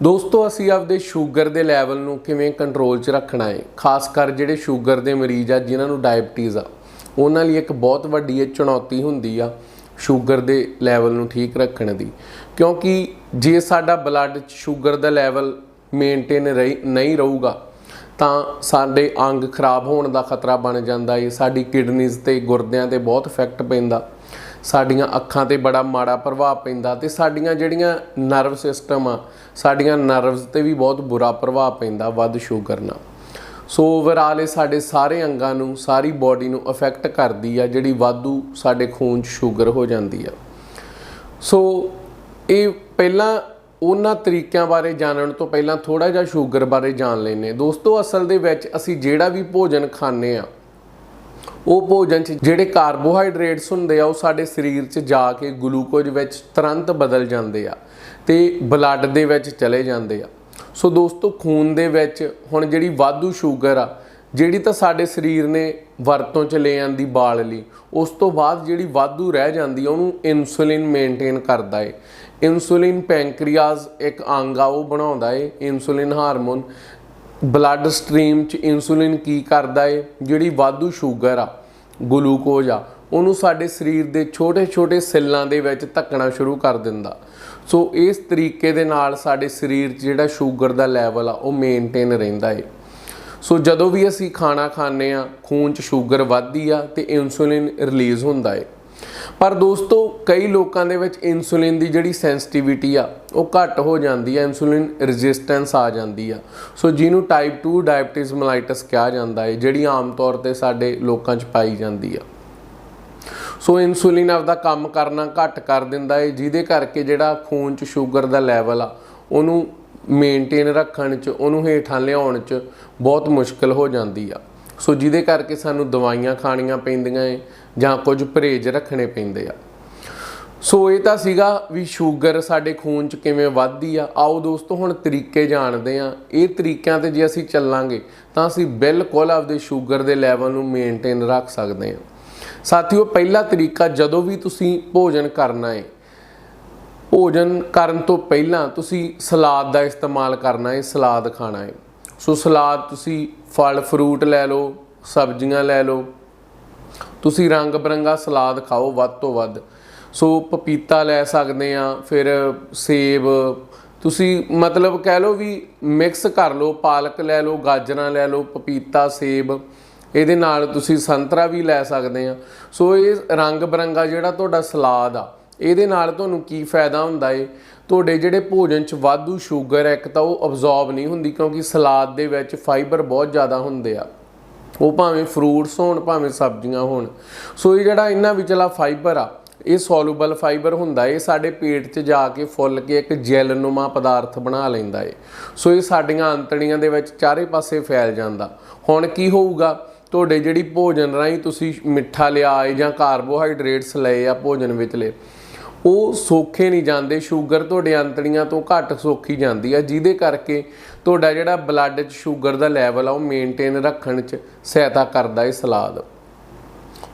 ਦੋਸਤੋ, ਅਸੀਂ ਆਪਦੇ ਸ਼ੂਗਰ ਦੇ ਲੈਵਲ ਨੂੰ ਕਿਵੇਂ ਕੰਟਰੋਲ 'ਚ ਰੱਖਣਾ ਹੈ ਖਾਸ ਕਰ ਜਿਹੜੇ ਸ਼ੂਗਰ ਦੇ ਮਰੀਜ਼ ਆ, ਜਿਨ੍ਹਾਂ ਨੂੰ ਡਾਇਬਟੀਜ਼ ਆ, ਉਹਨਾਂ ਲਈ ਇੱਕ ਬਹੁਤ ਵੱਡੀ ਇਹ ਚੁਣੌਤੀ ਹੁੰਦੀ ਆ ਸ਼ੂਗਰ ਦੇ ਲੈਵਲ ਨੂੰ ਠੀਕ ਰੱਖਣ ਦੀ। ਕਿਉਂਕਿ ਜੇ ਸਾਡਾ ਬਲੱਡ 'ਚ ਸ਼ੂਗਰ ਦਾ ਲੈਵਲ ਮੇਨਟੇਨ ਨਹੀਂ ਰਹੂਗਾ, ਤਾਂ ਸਾਡੇ ਅੰਗ ਖਰਾਬ ਹੋਣ ਦਾ ਖਤਰਾ ਬਣ ਜਾਂਦਾ ਹੈ ਸਾਡੀ ਕਿਡਨੀਜ਼ ਤੇ ਗੁਰਦਿਆਂ ਤੇ ਬਹੁਤ ਇਫੈਕਟ ਪੈਂਦਾ। ਸਾਡੀਆਂ ਅੱਖਾਂ ਤੇ ਬੜਾ ਮਾੜਾ ਪ੍ਰਭਾਵ ਪੈਂਦਾ ਤੇ ਸਾਡੀਆਂ ਜਿਹੜੀਆਂ ਨਰਵ ਸਿਸਟਮ ਆ, ਸਾਡੀਆਂ ਨਰਵਸ ਤੇ ਵੀ ਬਹੁਤ ਬੁਰਾ ਪ੍ਰਭਾਵ ਪੈਂਦਾ ਵੱਧ ਸ਼ੂਗਰ ਨਾਲ। ਸੋ ਓਵਰਆਲ ਇਹ ਸਾਡੇ ਸਾਰੇ ਅੰਗਾਂ ਨੂੰ, ਸਾਰੀ ਬਾਡੀ ਨੂੰ ਅਫੈਕਟ ਕਰਦੀ ਆ, ਜਿਹੜੀ ਵਾਧੂ ਸਾਡੇ ਖੂਨ 'ਚ ਸ਼ੂਗਰ ਹੋ ਜਾਂਦੀ ਆ। ਸੋ ਇਹ ਪਹਿਲਾਂ ਉਹਨਾਂ ਤਰੀਕਿਆਂ ਬਾਰੇ ਜਾਣਨ ਤੋਂ ਪਹਿਲਾਂ ਥੋੜਾ ਜਿਹਾ ਸ਼ੂਗਰ ਬਾਰੇ ਜਾਣ ਲੈਨੇ ਦੋਸਤੋ, ਅਸਲ ਦੇ ਵਿੱਚ ਅਸੀਂ ਜਿਹੜਾ ਵੀ ਭੋਜਨ ਖਾਂਦੇ ਆ ਉਹ ਭੋਜਨ 'ਚ ਜਿਹੜੇ ਕਾਰਬੋਹਾਈਡਰੇਟਸ ਹੁੰਦੇ ਆ, ਉਹ ਸਾਡੇ ਸਰੀਰ 'ਚ ਜਾ ਕੇ ਗਲੂਕੋਜ਼ ਵਿੱਚ ਤੁਰੰਤ ਬਦਲ ਜਾਂਦੇ ਆ ਤੇ ਬਲੱਡ ਦੇ ਵਿੱਚ ਚਲੇ ਜਾਂਦੇ ਆ। ਸੋ ਦੋਸਤੋ, ਖੂਨ ਦੇ ਵਿੱਚ ਹੁਣ ਜਿਹੜੀ ਵਾਧੂ ਸ਼ੂਗਰ ਆ, ਜਿਹੜੀ ਤਾਂ ਸਾਡੇ ਸਰੀਰ ਨੇ ਵਰਤੋਂ ਚ ਲੈ ਆਂਦੀ ਬਾਲ ਲਈ, ਉਸ ਤੋਂ ਬਾਅਦ ਜਿਹੜੀ ਵਾਧੂ ਰਹਿ ਜਾਂਦੀ ਆ, ਉਹਨੂੰ ਇਨਸੂਲਿਨ ਮੇਨਟੇਨ ਕਰਦਾ ਏ। ਇਨਸੂਲਿਨ ਪੈਂਕਰੀਆਸ ਇੱਕ ਅੰਗ ਆ, ਉਹ ਬਣਾਉਂਦਾ ਏ, ਇਨਸੂਲਿਨ ਹਾਰਮੋਨ। ਬਲੱਡ ਸਟ੍ਰੀਮ ਚ ਇਨਸੂਲਿਨ ਕੀ ਕਰਦਾ ਏ? ਜਿਹੜੀ ਵਾਧੂ ਸ਼ੂਗਰ ਆ ਗਲੂਕੋਜ਼ ਆ, ਉਹਨੂੰ ਸਾਡੇ ਸਰੀਰ ਦੇ ਛੋਟੇ-ਛੋਟੇ ਸੈੱਲਾਂ ਦੇ ਵਿੱਚ ਧੱਕਣਾ ਸ਼ੁਰੂ ਕਰ ਦਿੰਦਾ। ਸੋ ਇਸ ਤਰੀਕੇ ਦੇ ਨਾਲ ਸਾਡੇ ਸਰੀਰ 'ਚ ਜਿਹੜਾ ਸ਼ੂਗਰ ਦਾ ਲੈਵਲ ਆ, ਉਹ ਮੇਨਟੇਨ ਰਹਿੰਦਾ ਏ। ਸੋ ਜਦੋਂ ਵੀ ਅਸੀਂ ਖਾਣਾ ਖਾਂਦੇ ਆ, ਖੂਨ 'ਚ ਸ਼ੂਗਰ ਵੱਧਦੀ ਆ ਤੇ ਇਨਸੂਲਿਨ ਰਿਲੀਜ਼ ਹੁੰਦਾ ਏ। ਪਰ ਦੋਸਤੋ, ਕਈ ਲੋਕਾਂ ਦੇ ਵਿੱਚ ਇਨਸੂਲਿਨ ਦੀ ਜਿਹੜੀ ਸੈਂਸਿਟੀਵਿਟੀ ਆ, ਉਹ ਘੱਟ ਹੋ ਜਾਂਦੀ ਆ ਇਨਸੂਲਿਨ ਰੈਜ਼ਿਸਟੈਂਸ ਆ ਜਾਂਦੀ ਆ। ਸੋ ਜਿਹਨੂੰ ਟਾਈਪ 2 ਡਾਇਬਟੀਜ਼ ਮਲਾਈਟਸ ਕਿਹਾ ਜਾਂਦਾ ਹੈ ਜਿਹੜੀ ਆਮ ਤੌਰ ਤੇ ਸਾਡੇ ਲੋਕਾਂ 'ਚ ਪਾਈ ਜਾਂਦੀ ਆ। ਸੋ ਇਨਸੂਲਿਨ ਆਪਦਾ ਕੰਮ ਕਰਨਾ ਘੱਟ ਕਰ ਦਿੰਦਾ ਏ, ਜਿਹਦੇ ਕਰਕੇ ਜਿਹੜਾ ਖੂਨ 'ਚ ਸ਼ੂਗਰ ਦਾ ਲੈਵਲ ਆ, ਉਹਨੂੰ ਮੇਨਟੇਨ ਰੱਖਣ 'ਚ, ਉਹਨੂੰ ਹੇਠਾਂ ਲਿਆਉਣ 'ਚ ਬਹੁਤ ਮੁਸ਼ਕਲ ਹੋ ਜਾਂਦੀ ਆ। ਸੋ ਜਿਹਦੇ ਕਰਕੇ ਸਾਨੂੰ ਦਵਾਈਆਂ ਖਾਣੀਆਂ ਪੈਂਦੀਆਂ ਏ ਜਾਂ ਕੁਝ ਪਰਹੇਜ਼ ਰੱਖਣੇ ਪੈਂਦੇ ਆ। ਸੋ ਇਹ ਤਾਂ ਸੀਗਾ ਵੀ ਸ਼ੂਗਰ ਸਾਡੇ ਖੂਨ 'ਚ ਕਿਵੇਂ ਵੱਧਦੀ ਆ। ਆਓ ਦੋਸਤੋ, ਹੁਣ ਤਰੀਕੇ ਜਾਣਦੇ ਆ। ਇਹ ਤਰੀਕਿਆਂ ਤੇ ਜੇ ਅਸੀਂ ਚੱਲਾਂਗੇ, ਤਾਂ ਅਸੀਂ ਬਿਲਕੁਲ ਆਪਦੇ ਸ਼ੂਗਰ ਦੇ ਲੈਵਲ ਨੂੰ ਮੇਨਟੇਨ ਰੱਖ ਸਕਦੇ ਆ। ਸਾਥੀਓ, ਪਹਿਲਾ ਤਰੀਕਾ ਜਦੋਂ ਵੀ ਤੁਸੀਂ ਭੋਜਨ ਕਰਨਾ ਹੈ ਭੋਜਨ ਕਰਨ ਤੋਂ ਪਹਿਲਾਂ ਤੁਸੀਂ ਸਲਾਦ ਦਾ ਇਸਤੇਮਾਲ ਕਰਨਾ ਹੈ ਸਲਾਦ ਖਾਣਾ ਹੈ ਸੋ ਸਲਾਦ ਤੁਸੀਂ ਫਲ ਫਰੂਟ ਲੈ ਲਓ, ਸਬਜ਼ੀਆਂ ਲੈ ਲਓ ਤੁਸੀਂ ਰੰਗ ਬਰੰਗਾ ਸਲਾਦ ਖਾਓ ਵੱਧ ਤੋਂ ਵੱਧ। ਸੋ ਪਪੀਤਾ ਲੈ ਸਕਦੇ ਆ ਫਿਰ ਸੇਬ। ਤੁਸੀਂ ਮਤਲਬ ਕਹਿ ਲਓ ਵੀ ਮਿਕਸ ਕਰ ਲਓ, ਪਾਲਕ ਲੈ ਲਓ, ਗਾਜਰਾਂ ਲੈ ਲਓ, ਪਪੀਤਾ, ਸੇਬ। ਇਹਦੇ ਨਾਲ ਤੁਸੀਂ ਸੰਤਰਾ ਵੀ ਲੈ ਸਕਦੇ ਆ ਸੋ ਇਹ ਰੰਗ ਬਰੰਗਾ ਜਿਹੜਾ ਤੁਹਾਡਾ ਸਲਾਦ ਆ, ਇਹਦੇ ਨਾਲ ਤੁਹਾਨੂੰ ਕੀ ਫਾਇਦਾ ਹੁੰਦਾ ਏ? ਤੁਹਾਡੇ ਜਿਹੜੇ ਭੋਜਨ 'ਚ ਵਾਧੂ ਸ਼ੂਗਰ ਹੈ, ਇੱਕ ਤਾਂ ਉਹ ਅਬਜ਼ੌਰਬ ਨਹੀਂ ਹੁੰਦੀ ਕਿਉਂਕਿ ਸਲਾਦ ਦੇ ਵਿੱਚ ਫਾਈਬਰ ਬਹੁਤ ਜ਼ਿਆਦਾ ਹੁੰਦੇ ਆ। ਉਹ ਭਾਵੇਂ ਫਰੂਟਸ ਹੋਣ, ਭਾਵੇਂ ਸਬਜ਼ੀਆਂ ਹੋਣ। ਸੋ ਇਹ ਜਿਹੜਾ ਇਹਨਾਂ ਵਿਚਲਾ ਫਾਈਬਰ ਆ, ਇਹ ਸੋਲੂਬਲ ਫਾਈਬਰ ਹੁੰਦਾ ਇਹ ਸਾਡੇ ਪੇਟ 'ਚ ਜਾ ਕੇ ਫੁੱਲ ਕੇ ਇੱਕ ਜੈਲਨੁਮਾ ਪਦਾਰਥ ਬਣਾ ਲੈਂਦਾ ਏ। ਸੋ ਇਹ ਸਾਡੀਆਂ ਅੰਤੜੀਆਂ ਦੇ ਵਿੱਚ ਚਾਰੇ ਪਾਸੇ ਫੈਲ ਜਾਂਦਾ। ਹੁਣ ਕੀ ਹੋਊਗਾ, ਤੁਹਾਡੇ ਜਿਹੜੀ ਭੋਜਨ ਰਾਹੀਂ ਤੁਸੀਂ ਮਿੱਠਾ ਲਿਆ ਏ ਜਾਂ ਕਾਰਬੋਹਾਈਡਰੇਟਸ ਲਏ ਆ ਭੋਜਨ ਵਿੱਚ ਲਏ ਉਹ ਸੋਖੇ ਨਹੀਂ ਜਾਂਦੇ, ਸ਼ੂਗਰ ਤੁਹਾਡੇ ਅੰਤੜੀਆਂ ਤੋਂ ਘੱਟ ਸੋਖੀ ਜਾਂਦੀ ਆ, ਜਿਹਦੇ ਕਰਕੇ ਤੁਹਾਡਾ ਜਿਹੜਾ ਬਲੱਡ 'ਚ ਸ਼ੂਗਰ ਦਾ ਲੈਵਲ ਆ, ਉਹ ਮੇਨਟੇਨ ਰੱਖਣ 'ਚ ਸਹਾਇਤਾ ਕਰਦਾ ਇਹ ਸਲਾਦ।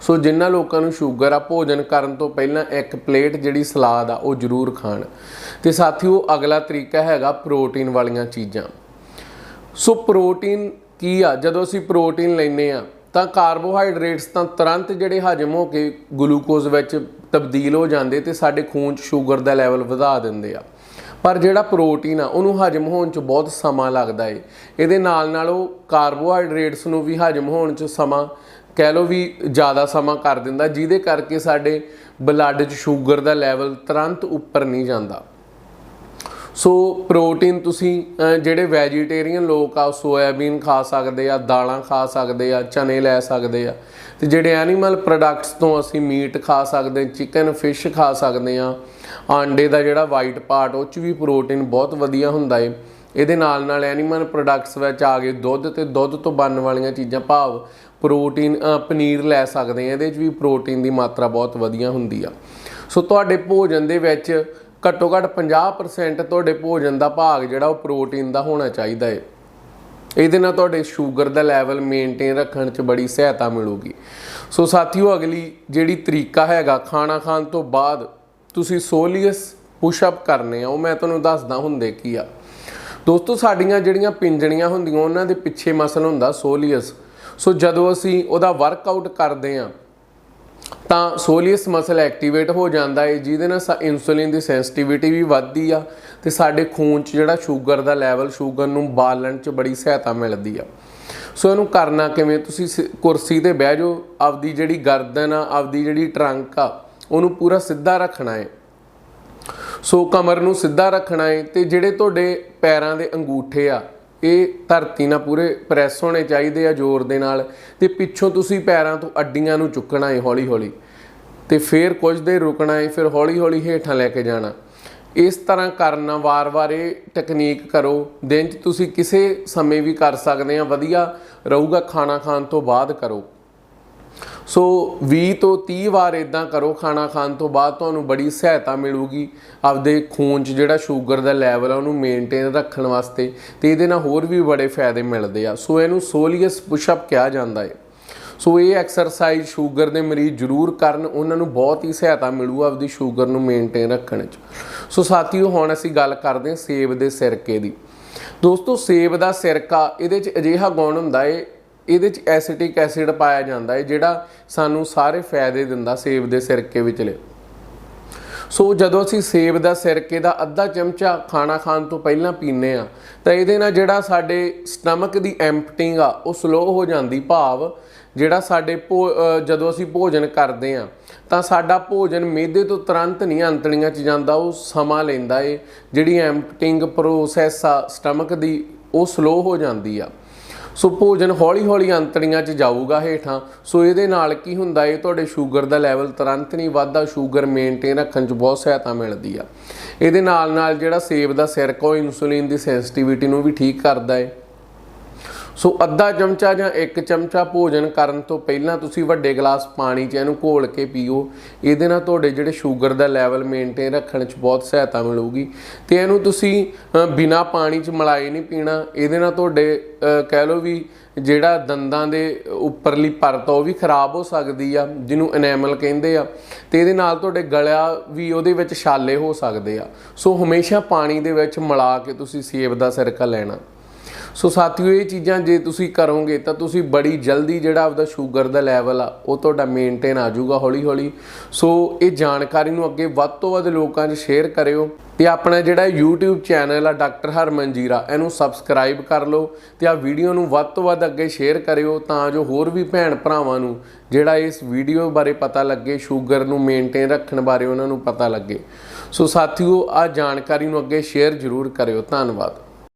ਸੋ ਜਿਨ੍ਹਾਂ ਲੋਕਾਂ ਨੂੰ ਸ਼ੂਗਰ ਆ, ਭੋਜਨ ਕਰਨ ਤੋਂ ਪਹਿਲਾਂ ਇੱਕ ਪਲੇਟ ਜਿਹੜੀ ਸਲਾਦ ਆ, ਉਹ ਜ਼ਰੂਰ ਖਾਣ। ਤੇ ਸਾਥੀਓ, ਅਗਲਾ ਤਰੀਕਾ ਹੈਗਾ ਪ੍ਰੋਟੀਨ ਵਾਲੀਆਂ ਚੀਜ਼ਾਂ। ਸੋ ਪ੍ਰੋਟੀਨ ਕੀ ਆ? ਜਦੋਂ ਅਸੀਂ ਪ੍ਰੋਟੀਨ ਲੈਨੇ ਆ, ਤਾਂ ਕਾਰਬੋਹਾਈਡਰੇਟਸ ਤਾਂ ਤੁਰੰਤ ਜਿਹੜੇ ਹਜਮ ਹੋ ਕੇ ਗਲੂਕੋਜ਼ ਵਿੱਚ ਤਬਦੀਲ ਹੋ ਜਾਂਦੇ ਤੇ ਸਾਡੇ ਖੂਨ 'ਚ ਸ਼ੂਗਰ ਦਾ ਲੈਵਲ ਵਧਾ ਦਿੰਦੇ ਆ। ਪਰ ਜਿਹੜਾ ਪ੍ਰੋਟੀਨ ਆ, ਉਹਨੂੰ ਹਜਮ ਹੋਣ 'ਚ ਬਹੁਤ ਸਮਾਂ ਲੱਗਦਾ ਏ। ਇਹਦੇ ਨਾਲ ਨਾਲ ਉਹ ਕਾਰਬੋਹਾਈਡਰੇਟਸ ਨੂੰ ਵੀ ਹਜਮ ਹੋਣ 'ਚ ਸਮਾਂ, ਕਹਿ ਲਓ ਵੀ ਜ਼ਿਆਦਾ ਸਮਾਂ ਕਰ ਦਿੰਦਾ, ਜਿਹਦੇ ਕਰਕੇ ਸਾਡੇ ਬਲੱਡ 'ਚ ਸ਼ੂਗਰ ਦਾ ਲੈਵਲ ਤੁਰੰਤ ਉੱਪਰ ਨਹੀਂ ਜਾਂਦਾ। ਸੋ ਪ੍ਰੋਟੀਨ ਤੁਸੀਂ ਜਿਹੜੇ ਵੈਜੀਟੇਰੀਅਨ ਲੋਕ ਆ ਉਹ ਸੋਇਆਬੀਨ ਖਾ ਸਕਦੇ ਆ, ਦਾਲਾਂ ਖਾ ਸਕਦੇ ਆ, ਚਨੇ ਲੈ ਸਕਦੇ ਆ, ਤੇ ਜਿਹੜੇ ਐਨੀਮਲ ਪ੍ਰੋਡਕਟਸ ਤੋਂ ਅਸੀਂ ਮੀਟ ਖਾ ਸਕਦੇ ਚਿਕਨ ਫਿਸ਼ ਖਾ ਸਕਦੇ ਆ, ਆਂਡੇ ਦਾ ਜਿਹੜਾ ਵਾਈਟ ਪਾਰਟ ਉਹ ਚ ਵੀ ਪ੍ਰੋਟੀਨ ਬਹੁਤ ਵਧੀਆ ਹੁੰਦਾ ਏ। ਇਹਦੇ ਨਾਲ ਨਾਲ ਐਨੀਮਲ ਪ੍ਰੋਡਕਟਸ ਵਿੱਚ ਆ ਗਏ ਦੁੱਧ, ਤੇ ਦੁੱਧ ਤੋਂ ਬਣਨ ਵਾਲੀਆਂ ਚੀਜ਼ਾਂ ਭਾਵ ਪ੍ਰੋਟੀਨ ਪਨੀਰ ਲੈ ਸਕਦੇ ਆ, ਇਹਦੇ 'ਚ ਵੀ ਪ੍ਰੋਟੀਨ ਦੀ ਮਾਤਰਾ ਬਹੁਤ ਵਧੀਆ ਹੁੰਦੀ ਆ। ਸੋ ਤੁਹਾਡੇ ਭੋਜਨ ਦੇ ਵਿੱਚ ਘੱਟੋ ਘੱਟ 50% ਤੁਹਾਡੇ ਭੋਜਨ ਦਾ ਭਾਗ ਜਿਹੜਾ ਉਹ ਪ੍ਰੋਟੀਨ ਦਾ ਹੋਣਾ ਚਾਹੀਦਾ ਹੈ ਇਹਦੇ ਨਾਲ ਤੁਹਾਡੇ ਸ਼ੂਗਰ ਦਾ ਲੈਵਲ ਮੇਨਟੇਨ ਰੱਖਣ 'ਚ ਬੜੀ ਸਹਾਇਤਾ ਮਿਲੂਗੀ। ਸੋ ਸਾਥੀਓ, ਅਗਲੀ ਜਿਹੜੀ ਤਰੀਕਾ ਹੈਗਾ ਖਾਣਾ ਖਾਣ ਤੋਂ ਬਾਅਦ ਤੁਸੀਂ ਸੋਲੀਅਸ ਪੁਸ਼ਅਪ ਕਰਨੇ ਆ, ਉਹ ਮੈਂ ਤੁਹਾਨੂੰ ਦੱਸਦਾ ਹੁੰਦੇ ਕੀ ਆ। ਦੋਸਤੋ, ਸਾਡੀਆਂ ਜਿਹੜੀਆਂ ਪਿੰਜਣੀਆਂ ਹੁੰਦੀਆਂ, ਉਹਨਾਂ ਦੇ ਪਿੱਛੇ ਮਸਲ ਹੁੰਦਾ ਸੋਲੀਅਸ ਸੋ ਜਦੋਂ ਅਸੀਂ ਉਹਦਾ ਵਰਕਆਊਟ ਕਰਦੇ ਆ ਤਾਂ ਸੋਲੀਅਸ ਮਸਲ ਐਕਟੀਵੇਟ ਹੋ ਜਾਂਦਾ ਹੈ ਜਿਹਦੇ ਨਾਲ ਇਨਸੂਲਿਨ ਦੀ ਸੈਂਸਿਟੀਵਿਟੀ ਵੀ ਵੱਧਦੀ ਆ ਤੇ ਸਾਡੇ ਖੂਨ 'ਚ ਜਿਹੜਾ ਸ਼ੂਗਰ ਦਾ ਲੈਵਲ ਸ਼ੂਗਰ ਨੂੰ ਬਾਲਣ 'ਚ ਬੜੀ ਸਹਾਇਤਾ ਮਿਲਦੀ ਆ। ਸੋ ਇਹਨੂੰ ਕਰਨਾ ਕਿਵੇਂ? ਤੁਸੀਂ ਸ- ਕੁਰਸੀ ਤੇ ਬਹਿ ਜਾਓ, ਆਪਦੀ ਜਿਹੜੀ ਗਰਦਨ ਆ, ਆਪਦੀ ਜਿਹੜੀ ਟਰੰਕ ਆ, ਉਹਨੂੰ ਪੂਰਾ ਸਿੱਧਾ ਰੱਖਣਾ ਹੈ ਸੋ ਕਮਰ ਨੂੰ ਸਿੱਧਾ ਰੱਖਣਾ ਹੈ ਤੇ ਜਿਹੜੇ ਤੁਹਾਡੇ ਪੈਰਾਂ ਦੇ ਅੰਗੂਠੇ ਆ ਇਹ ਧਰਤੀ ਨਾਲ ਪੂਰੇ ਪ੍ਰੈਸ ਹੋਣੇ ਚਾਹੀਦੇ ਆ ਜ਼ੋਰ ਦੇ ਨਾਲ ਤੇ ਪਿੱਛੋਂ ਤੁਸੀਂ ਪੈਰਾਂ ਤੋਂ ਅੱਡੀਆਂ ਨੂੰ ਚੁੱਕਣਾ ਹੈ ਹੌਲੀ ਹੌਲੀ ਤੇ ਫਿਰ ਕੁਝ ਦੇਰ ਰੁਕਣਾ ਹੈ ਫਿਰ ਹੌਲੀ ਹੌਲੀ ਹੇਠਾਂ ਲੈ ਕੇ ਜਾਣਾ। ਇਸ ਤਰ੍ਹਾਂ ਕਰਨਾ ਵਾਰ-ਵਾਰ ਇਹ ਟੈਕਨੀਕ ਕਰੋ। ਦਿਨ 'ਚ ਤੁਸੀਂ ਕਿਸੇ ਸਮੇਂ ਵੀ ਕਰ ਸਕਦੇ ਆ, ਵਧੀਆ ਰਹੂਗਾ ਖਾਣਾ ਖਾਣ ਤੋਂ ਬਾਅਦ ਕਰੋ। ਸੋ 20 ਤੋਂ 30 ਵਾਰ ਇਦਾਂ ਕਰੋ, ਖਾਣਾ ਖਾਣ ਤੋਂ ਬਾਅਦ ਤੁਹਾਨੂੰ ਬੜੀ ਸਹਾਇਤਾ ਮਿਲੂਗੀ ਆਪਦੇ ਖੂਨ 'ਚ ਜਿਹੜਾ ਸ਼ੂਗਰ ਦਾ ਲੈਵਲ ਆ, ਉਹਨੂੰ ਮੇਨਟੇਨ ਰੱਖਣ ਵਾਸਤੇ ਤੇ ਇਹਦੇ ਨਾਲ ਹੋਰ ਵੀ ਬੜੇ ਫਾਇਦੇ ਮਿਲਦੇ ਆ। ਸੋ ਇਹਨੂੰ ਸੋਲੀਅਸ ਪੁਸ਼ਅਪ ਕਿਹਾ ਜਾਂਦਾ ਹੈ ਸੋ ਇਹ ਐਕਸਰਸਾਈਜ਼ ਸ਼ੂਗਰ ਦੇ ਮਰੀਜ਼ ਜ਼ਰੂਰ ਕਰਨ, ਉਹਨਾਂ ਨੂੰ ਬਹੁਤ ਹੀ ਸਹਾਇਤਾ ਮਿਲੂ ਆਪਦੀ ਸ਼ੂਗਰ ਨੂੰ ਮੇਨਟੇਨ ਰੱਖਣ 'ਚ। ਸੋ ਸਾਥੀਓ, ਹੁਣ ਅਸੀਂ ਗੱਲ ਕਰਦੇ ਹਾਂ ਸੇਬ ਦੇ ਸਿਰਕੇ ਦੀ। ਦੋਸਤੋ, ਸੇਬ ਦਾ ਸਿਰਕਾ, ਇਹਦੇ 'ਚ ਅਜਿਹਾ ਗੁਣ ਹੁੰਦਾ ਏ ਇਹਦੇ 'ਚ ਐਸਿਟਿਕ ਐਸਿਡ ਪਾਇਆ ਜਾਂਦਾ ਹੈ, ਜਿਹੜਾ ਸਾਨੂੰ ਸਾਰੇ ਫਾਇਦੇ ਦਿੰਦਾ ਸੇਬ ਦੇ ਸਿਰਕੇ ਵਿਚਲੇ। ਸੋ ਜਦੋਂ ਅਸੀਂ ਸੇਬ ਦਾ ਸਿਰਕੇ ਦਾ ਅੱਧਾ ਚਮਚਾ ਖਾਣਾ ਖਾਣ ਤੋਂ ਪਹਿਲਾਂ ਪੀਨੇ ਆ ਤਾਂ ਇਹਦੇ ਨਾਲ ਜਿਹੜਾ ਸਾਡੇ ਸਟਮਕ ਦੀ ਐਮਪਟਿੰਗ ਆ, ਉਹ ਸਲੋ ਹੋ ਜਾਂਦੀ, ਭਾਵ ਜਿਹੜਾ ਸਾਡੇ ਭੋ- ਜਦੋਂ ਅਸੀਂ ਭੋਜਨ ਕਰਦੇ ਆ ਤਾਂ ਸਾਡਾ ਭੋਜਨ ਮਿਹਦੇ ਤੋਂ ਤੁਰੰਤ ਨਹੀਂ ਅੰਤੜੀਆਂ 'ਚ ਜਾਂਦਾ, ਉਹ ਸਮਾਂ ਲੈਂਦਾ ਏ। ਜਿਹੜੀ ਐਮਪਟਿੰਗ ਪ੍ਰੋਸੈਸ ਆ, ਸਟਮਕ ਦੀ, ਉਹ ਸਲੋ ਹੋ ਜਾਂਦੀ ਆ। ਸੋ ਭੋਜਨ ਹੌਲੀ ਹੌਲੀ ਅੰਤੜੀਆਂ 'ਚ ਜਾਊਗਾ ਹੇਠਾਂ। ਸੋ ਇਹਦੇ ਨਾਲ ਕੀ ਹੁੰਦਾ ਏ ਤੁਹਾਡੇ ਸ਼ੂਗਰ ਦਾ ਲੈਵਲ ਤੁਰੰਤ ਨਹੀਂ ਵੱਧਦਾ, ਸ਼ੂਗਰ ਮੇਨਟੇਨ ਰੱਖਣ 'ਚ ਬਹੁਤ ਸਹਾਇਤਾ ਮਿਲਦੀ ਆ। ਇਹਦੇ ਨਾਲ ਨਾਲ ਜਿਹੜਾ ਸੇਬ ਦਾ ਸਿਰਕਾ ਉਹ ਇਨਸੂਲਿਨ ਦੀ ਸੈਂਸਿਟੀਵਿਟੀ ਨੂੰ ਵੀ ਠੀਕ ਕਰਦਾ ਏ। ਸੋ ਅੱਧਾ ਚਮਚਾ ਜਾਂ ਇੱਕ ਚਮਚਾ ਭੋਜਨ ਕਰਨ ਤੋਂ ਪਹਿਲਾਂ ਤੁਸੀਂ ਵੱਡੇ ਗਲਾਸ ਪਾਣੀ 'ਚ ਇਹਨੂੰ ਘੋਲ ਕੇ ਪੀਓ। ਇਹਦੇ ਨਾਲ ਤੁਹਾਡੇ ਜਿਹੜੇ ਸ਼ੂਗਰ ਦਾ ਲੈਵਲ ਮੇਨਟੇਨ ਰੱਖਣ 'ਚ ਬਹੁਤ ਸਹਾਇਤਾ ਮਿਲੂਗੀ। ਤੇ ਇਹਨੂੰ ਤੁਸੀਂ ਅ, ਬਿਨਾਂ ਪਾਣੀ 'ਚ ਮਲਾਈ ਨਹੀਂ ਪੀਣਾ। ਇਹਦੇ ਨਾਲ ਤੁਹਾਡੇ ਕਹਿ ਲਓ ਵੀ ਜਿਹੜਾ ਦੰਦਾਂ ਦੇ ਉੱਪਰਲੀ ਪਰਤ ਆ ਉਹ ਵੀ ਖਰਾਬ ਹੋ ਸਕਦੀ ਆ ਜਿਹਨੂੰ ਐਨੇਮਲ ਕਹਿੰਦੇ ਆ। ਤੇ ਇਹਦੇ ਨਾਲ ਤੁਹਾਡੇ ਗਲਿਆ ਵੀ ਉਹਦੇ ਵਿੱਚ ਛਾਲੇ ਹੋ ਸਕਦੇ ਆ। ਸੋ ਹਮੇਸ਼ਾ ਪਾਣੀ ਦੇ ਵਿੱਚ ਮਿਲਾ ਕੇ ਤੁਸੀਂ ਸੇਬ ਦਾ ਸਿਰਕਾ ਲੈਣਾ। ਸੋ ਸਾਥੀਓ, ਇਹ ਚੀਜ਼ਾਂ ਜੇ ਤੁਸੀਂ ਕਰੋਗੇ ਤਾਂ ਤੁਸੀਂ ਬੜੀ ਜਲਦੀ ਜਿਹੜਾ ਆਪਦਾ ਸ਼ੂਗਰ ਦਾ ਲੈਵਲ ਆ, ਉਹ ਤੁਹਾਡਾ ਮੇਨਟੇਨ ਆ ਜਾਊਗਾ ਹੌਲੀ ਹੌਲੀ ਸੋ ਇਹ ਜਾਣਕਾਰੀ ਨੂੰ ਅੱਗੇ ਵੱਧ ਤੋਂ ਵੱਧ ਲੋਕਾਂ 'ਚ ਸ਼ੇਅਰ ਕਰਿਓ ਤੇ ਆਪਣਾ ਜਿਹੜਾ YouTube ਚੈਨਲ ਆ, ਡਾਕਟਰ ਹਰਮਨ ਜੀਰਾ, ਇਹਨੂੰ ਸਬਸਕ੍ਰਾਈਬ ਕਰ ਲਓ ਤੇ ਆ ਵੀਡੀਓ ਨੂੰ ਵੱਧ ਤੋਂ ਵੱਧ ਅੱਗੇ ਸ਼ੇਅਰ ਕਰਿਓ ਤਾਂ ਜੋ ਹੋਰ ਵੀ ਭੈਣ ਭਰਾਵਾਂ ਨੂੰ ਜਿਹੜਾ ਇਸ ਵੀਡੀਓ ਬਾਰੇ ਪਤਾ ਲੱਗੇ, ਸ਼ੂਗਰ ਨੂੰ ਮੇਨਟੇਨ ਰੱਖਣ ਬਾਰੇ ਉਹਨਾਂ ਨੂੰ ਪਤਾ ਲੱਗੇ। ਸੋ ਸਾਥੀਓ ਆ ਜਾਣਕਾਰੀ ਨੂੰ ਅੱਗੇ ਸ਼ੇਅਰ ਜ਼ਰੂਰ ਕਰਿਓ। ਧੰਨਵਾਦ।